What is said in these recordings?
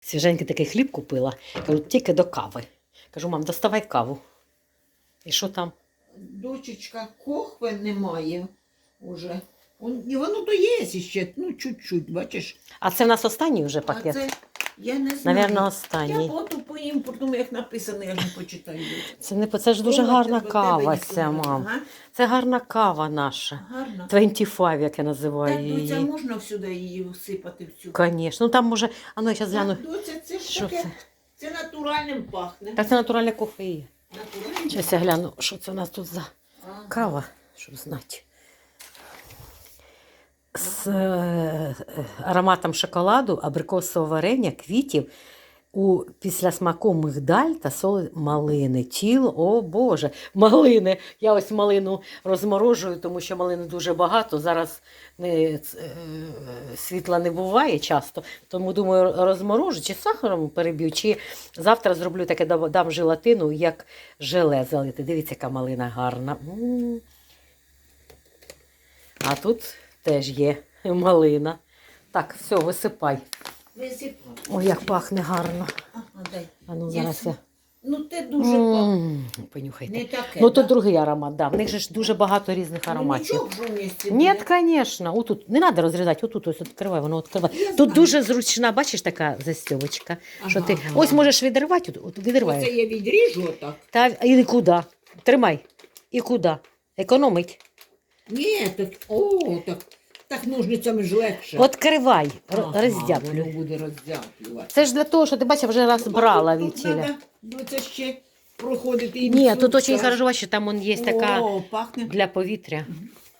Свіженький такий хліб купила. Кажу, тільки до кави. Кажу, мам, доставай каву. І що там? Дочечка, кохви немає уже. Он- І воно то є ще, ну чуть-чуть, бачиш. А це в нас останній вже А пакет? це, я не знаю. Навірно, Я останній. поту по імпортному, як написано, я не почитаю. Це не це ж дуже Дома гарна тебе- кава ця, мам. Ага, Це гарна кава наша. Гарно. 25, як я Так, називаю доця, її. можна всюди її всипати в цю. Звісно. Ну там може. А ну я зараз гляну. Так, доця, це ж Що таке, це? це натуральним пахне. Так це натуральне кофе. Натуральним. Зараз я гляну, що це у нас тут за Ага. кава, щоб знати. З е, ароматом шоколаду, абрикосового варення, квітів, у післясмаку мигдаль та солі малини. Тіло, о Боже, малини. Я ось малину розморожую, тому що малини дуже багато. Зараз не, е, світла не буває часто. Тому думаю, розморожу, чи сахаром переб'ю, чи завтра зроблю таке дам желатину, як желе залити. Дивіться, яка малина гарна. А тут теж є малина. Так, все, висипай. Висипай. Ой, як пахне гарно. Ага, дай. А ну зараз я. Ну, те дуже пахне. М, Понюхайте. Не таке. Ну, то да? другий аромат, да. В них же ж дуже багато різних Ну, ароматів. нічого ж у Ні, звісно. Отут не треба розрізати, отут ось відкривай, воно відкриває. Я Тут знаю. дуже зручна, бачиш, така застьовочка. Що Ага, ти ага. ось можеш відривати, от, от Оце відривай. я відріжу отак. Та і куди? Тримай. І куди? Економить. Ні, так, о, так, так ножницями ж легше. Відкривай, ро- Ага. Воно буде роздяплювати. Це ж для того, що ти бачиш, вже раз брала Тут від тіля. Ну, це ще проходити. і Ні, тут дуже хорошо, бачиш, там он є така О, пахне. для повітря.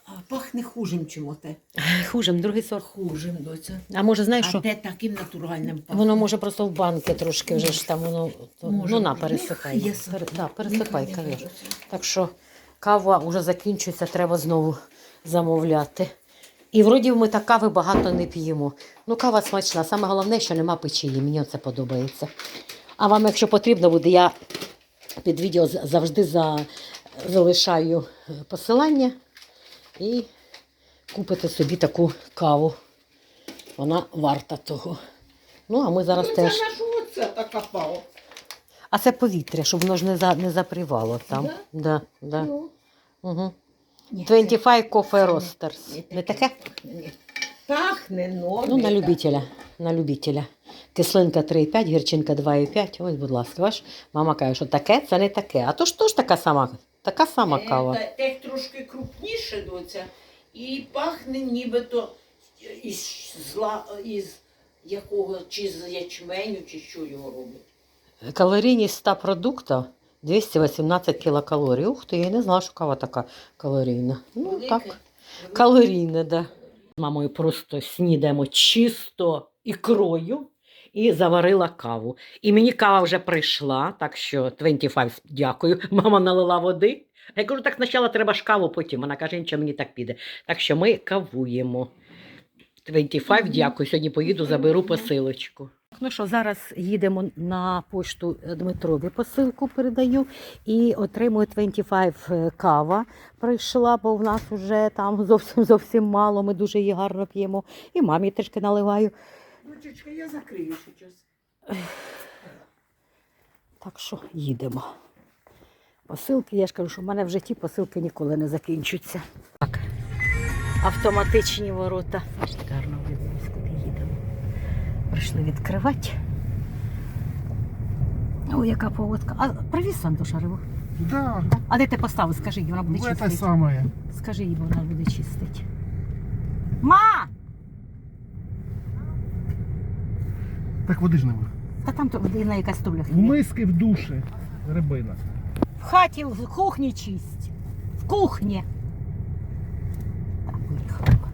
А, пахне хужим, чим оте. Хужим, другий сорт. Хужим, доця. А може, знаєш, А що те таким натуральним пахне. воно може просто в банки трошки вже ж там воно. то- Може ну на, пересипай. Нехай я сам- Пере- да, пересипай, Нехай я звісно. Так що кава вже закінчується, треба знову замовляти. І вроді ми так кави багато не п'ємо. Ну, кава смачна. Саме головне, що нема печії. Мені це подобається. А вам, якщо потрібно буде, я під відео завжди за... залишаю е, посилання і купите собі таку каву. Вона варта того. Ну, а ми зараз Ну, теж. Це що оце така пава? А це повітря, щоб воно ж не, за... не запрівало там. Да? Да, Ну, Угу. ні, 25 Coffee це Roasters. Не таке? Ні. Пахне, но Ну, на любителя. На любителя. Кислинка 3,5, гірчинка 2,5. Ось, будь ласка, ваш. Мама каже, що таке, це не таке. А то ж теж така сама, така сама Е, кава. Тех трошки крупніше, доця, і пахне нібито із зла, із якого, чи з ячменю, чи що його робить. Калорійність 100 продуктів 218 кілокалорій. Ух ти, я не знала, що кава така калорійна. Ну, Велике, так. велике. Калорійне, да. Мамою просто снідаємо чисто ікрою і заварила каву. І мені кава вже прийшла, так що 25 дякую. Мама налила води. Я кажу, так спочатку треба ж каву, потім. Вона каже, нічого мені так піде. Так що ми кавуємо. 25 дякую. Сьогодні поїду, заберу посилочку. Ну що, зараз їдемо на пошту Дмитрові посилку передаю і отримую 25 е, кава. Прийшла, бо в нас вже там зовсім зовсім мало. Ми дуже її гарно п'ємо. І мамі трішки наливаю. Дочечка, я закрию зараз. Так що їдемо. Посилки, я ж кажу, що в мене в житті посилки ніколи не закінчуються. Так. Автоматичні ворота. Гарно видно. Прийшли відкривати. Ой, яка поводка. А привіз Антоша рибу? Да, А де ти поставив? Скажи, вона буде в это чистити. самое. Скажи їй, бо вона буде чистити. Ма! Так води ж нема. Та там то якась туля. В миски в душі рибина. В хаті, в кухні чисть. В кухні. Так, виїхала.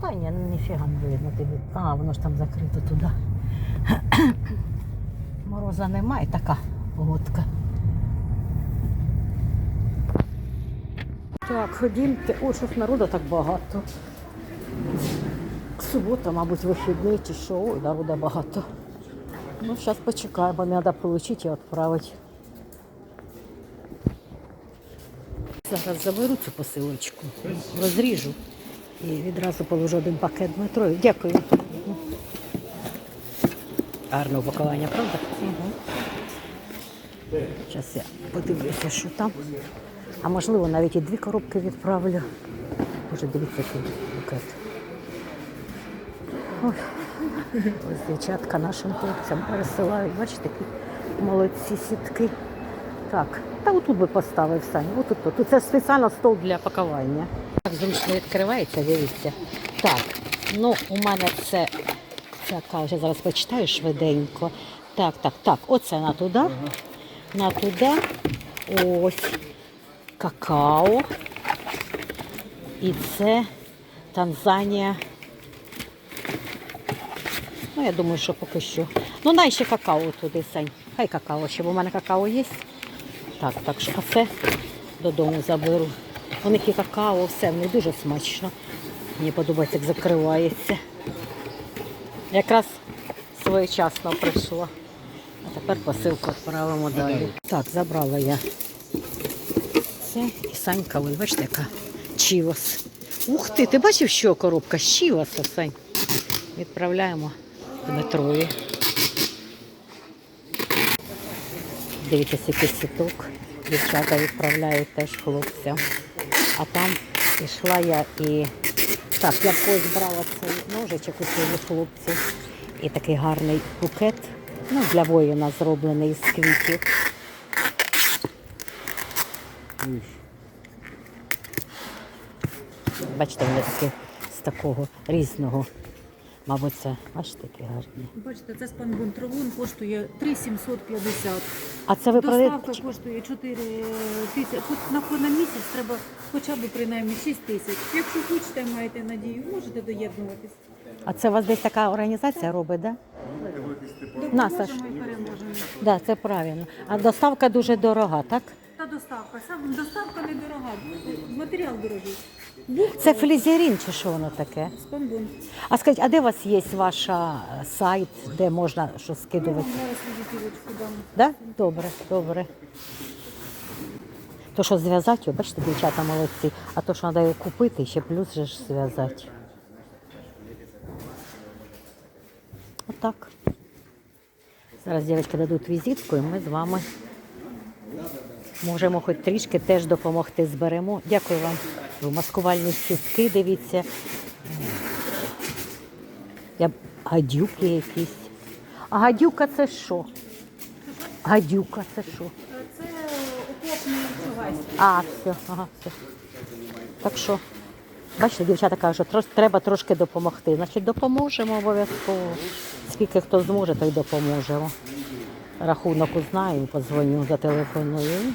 Та ні, ну ніфіга не видно. А, воно ж там закрито туди. Мороза немає, така погодка. Так, ходімте. О, щось народу так багато. Субота, мабуть, вихідний чи що. Ой, народу багато. Ну, зараз почекаємо, треба отримати і відправити. Зараз заберу цю посилочку, розріжу і відразу положу один пакет Дмитрові. Дякую. Гарне упакування, правда? Угу. Зараз я подивлюся, що там. А можливо, навіть і дві коробки відправлю. Боже, дивіться, який букет. Ой. Ось дівчатка нашим хлопцям пересилають. Бачите, які молодці сітки. Так, та отут би поставив Саня. Отут, тут. Тут це спеціально стол для пакування. Так зручно відкривається, дивіться. Так, ну у мене це така, вже зараз почитаю швиденько. Так, так, так, оце на туди. На туди. Ось какао. І це Танзанія. Ну, я думаю, що поки що. Ну, най ще какао туди, Сань. Хай какао, ще, бо в мене какао є. Так, так що, це додому заберу. У них і какао, все, в них дуже смачно. Мені подобається, як закривається. Якраз своєчасно прийшло. А тепер посилку відправимо далі. Так, забрала я це і Санька, ой, бачите, яка чівос. Ух ти, ти бачив, що коробка чівоса, Сань? Відправляємо Дмитрові. Дивіться, скільки сіток. Дівчата відправляють теж хлопцям. А там ішла я і. Так, я когось брала цей ножичок у цього хлопці. І такий гарний букет. Ну, для воїна зроблений з квітів. Бачите, вони такі з такого різного. Мабуть, це, бачите, такі гарні. Бачите, це спанбун травун коштує 3,750. А це ви Доставка продаєте? коштує 4 тисячі. На, на місяць треба хоча б принаймні 6 тисяч. Якщо хочете, маєте надію, можете доєднуватись. А це у вас десь така організація робить, так? На, Саш. Допоможемо і переможемо. Да, це правильно. А доставка дуже дорога, так? Та доставка. Сам доставка недорога. Матеріал дорогий. Це флізерін чи що воно таке? спанбун. А скажіть, а де у вас є ваш сайт, де можна що скидувати? Зараз візитівочку дам. Да? Добре, добре. То, що зв'язати, бачите, дівчата молодці, а то, що треба його купити, ще плюс же ж зв'язати. Отак. Зараз дівчатки дадуть візитку, і ми з вами можемо хоч трішки теж допомогти. Зберемо. Дякую вам. Маскувальні сітки, дивіться. Я... Гадюки якісь. А гадюка це що? Гадюка це що? Це окопний чугайсь. А, все, ага, все. Так що, бачите, дівчата кажуть, що треба трошки допомогти. Значить, допоможемо обов'язково. Скільки хто зможе, то й допоможемо. Рахунок узнаю, подзвоню, зателефоную.